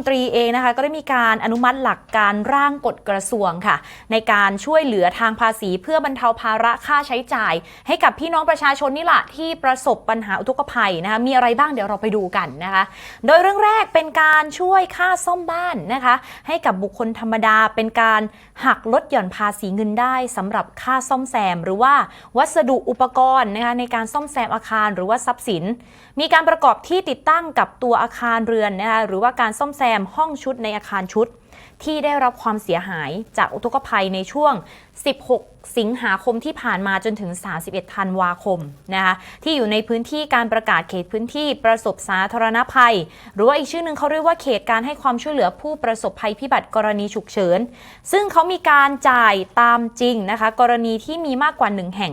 นตรีเองนะคะก็ได้มีการอนุมัติหลักการร่างกฎกระทรวงค่ะ ในการช่วยเหลือทางภาษีเพื่อบรรเทาภาระค่าใช้จ่าย ให้กับพี่น้องประชาชนนี่แหละที่ประสบปัญหาอุทกภัยนะคะมีอะไรบ้างเดี๋ยวเราไปดูกันนะคะ โดยเรื่องแรกเป็นการช่วยค่าซ่อมบ้านนะคะ ให้กับบุคคลธรรมดาเป็นการหักลดหย่อนภาษีเงินได้สำหรับค่าซ่อมแซม หรือว่าวัสดุอุปกรณ์นะคะในการซ่อมแซมอาคารหรือว่าทรัพย์สิน มีการประกอบที่ติดตั้งกับตัวอาคารเรือนนะคะหรือว่าการซ่อมแซมห้องชุดในอาคารชุด ที่ได้รับความเสียหายจากอุทกภัยในช่วง 16 สิงหาคมที่ผ่านมาจนถึง 31 ธันวาคมนะคะที่อยู่ในพื้นที่การประกาศเขตพื้นที่ประสบสาธารณภัย หรือว่าอีกชื่อหนึ่งเขาเรียกว่าเขตการให้ความช่วยเหลือผู้ประสบภัยพิบัติกรณีฉุกเฉิน ซึ่งเขามีการจ่ายตามจริงนะคะกรณีที่มีมากกว่า 1 แห่ง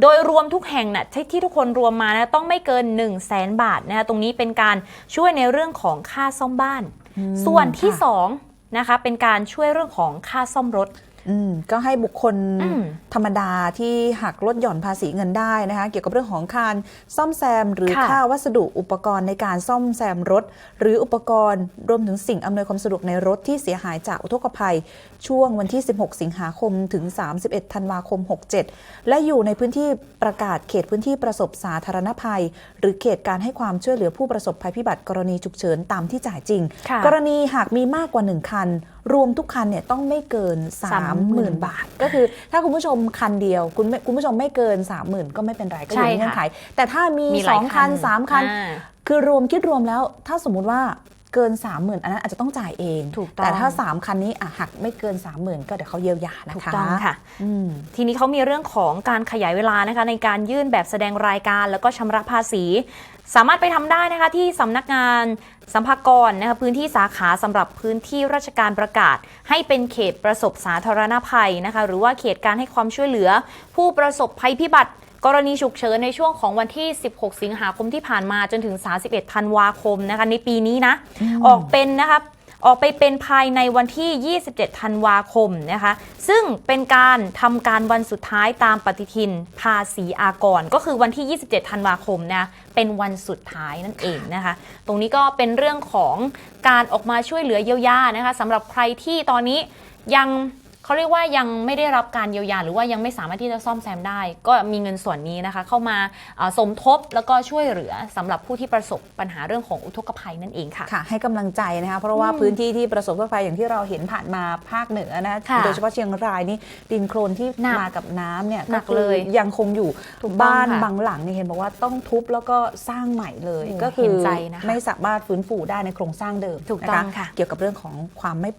โดยรวมทุกแห่งนะที่ที่ทุกคนรวมมานะต้องไม่เกิน 1 0 0 0 0แสนบาทนะคะตรงนี้เป็นการช่วยในเรื่องของค่าซ่อมบ้าน ส่วนที่ค่ะ2นะคะเป็นการช่วยเรื่องของค่าซ่อมรถ อืมก็ให้บุคคลอืมธรรมดาที่หักลดหย่อนภาษีเงินได้นะคะ เกี่ยวกับเรื่องของการซ่อมแซม หรือค่ะค่าวัสดุอุปกรณ์ในการซ่อมแซมรถ หรืออุปกรณ์รวมถึงสิ่งอำนวยความสะดวกในรถที่เสียหายจากอุทกภัย ช่วงวันที่ 16 สิงหาคมถึง 31 ธันวาคม 67 และอยู่ในพื้นที่ประกาศเขตพื้นที่ประสบสาธารณภัย หรือเขตการให้ความช่วยเหลือผู้ประสบภัยพิบัติกรณีฉุกเฉินตามที่จ่ายจริงค่ะกรณีหากมีมากกว่า1คันรวมทุกคันเนี่ยต้องไม่เกิน 30,000 บาท ก็คือถ้าคุณผู้ชมคันเดียว คุณไม่คุณผู้ชมไม่เกิน 30,000 ก็ไม่เป็นไรก็อยู่ในใช่ค่ะเงื่อนไข แต่ถ้ามีมีหลาย2คัน 3 คันอ่าคือรวมคิดรวมแล้ว ถ้าสมมุติว่า เกิน 30,000 อันนั้นอาจจะต้องจ่ายเองถูกต้องแต่ถ้า 3 คันนี้อะหักไม่เกิน 30,000 ก็เดี๋ยวเขาเยียวยานะคะถูกต้องค่ะอืมทีนี้เขามีเรื่องของการขยายเวลานะคะในการยื่นแบบแสดงรายการแล้วก็ชำระภาษี สามารถไปทำได้นะคะที่สำนักงานสัมภากรนะคะพื้นที่สาขาสำหรับพื้นที่ราชการประกาศ ให้เป็นเขตประสบสาธารณภัยนะคะหรือว่าเขตการให้ความช่วยเหลือ ผู้ประสบภัยพิบัติ กรณีฉุกเฉินในช่วงของวันที่ 16 สิงหาคมที่ผ่านมาจนถึง 31 ธันวาคมนะคะในปีนี้นะ ออกเป็นนะคะออกไปเป็นภายในวันที่ 27 ธันวาคมนะคะ ซึ่งเป็นการทำการวันสุดท้ายตามปฏิทินภาษีอากร ก็คือวันที่ 27 ธันวาคมนะ เป็นวันสุดท้ายนั่นเองนะคะ ตรงนี้ก็เป็นเรื่องของการออกมาช่วยเหลือเยียวยานะคะสำหรับใครที่ตอนนี้ยัง เขาเรียกว่ายังไม่ได้รับการเยียวยาหรือว่ายังไม่สามารถที่จะซ่อมแซมได้ ก็มีเงินส่วนนี้นะคะ เข้ามาเอ่อสมทบแล้วก็ช่วยเหลือสำหรับผู้ที่ประสบปัญหาเรื่องของอุทกภัยนั่นเองค่ะค่ะ ให้กำลังใจนะคะเพราะว่าอืมพื้นที่ที่ประสบภัยอย่างที่เราเห็นผ่านมาภาคเหนือนะค่ะโดยเฉพาะเชียงรายนี่ดินโคลนที่หนักมากับน้ำเนี่ยหนักคือเลยยังคงอยู่ถูกต้องบ้านค่ะบางหลังเนี่ยเห็นบอกว่าต้องทุบแล้วก็สร้างใหม่เลยโอ้ก็คืเห็อนใจนะคะไม่สามารถฟื้นฟูได้ในโครงสร้างเดิมถูกต้องนค่ะเกี่ยวกับเรื่องของความไม่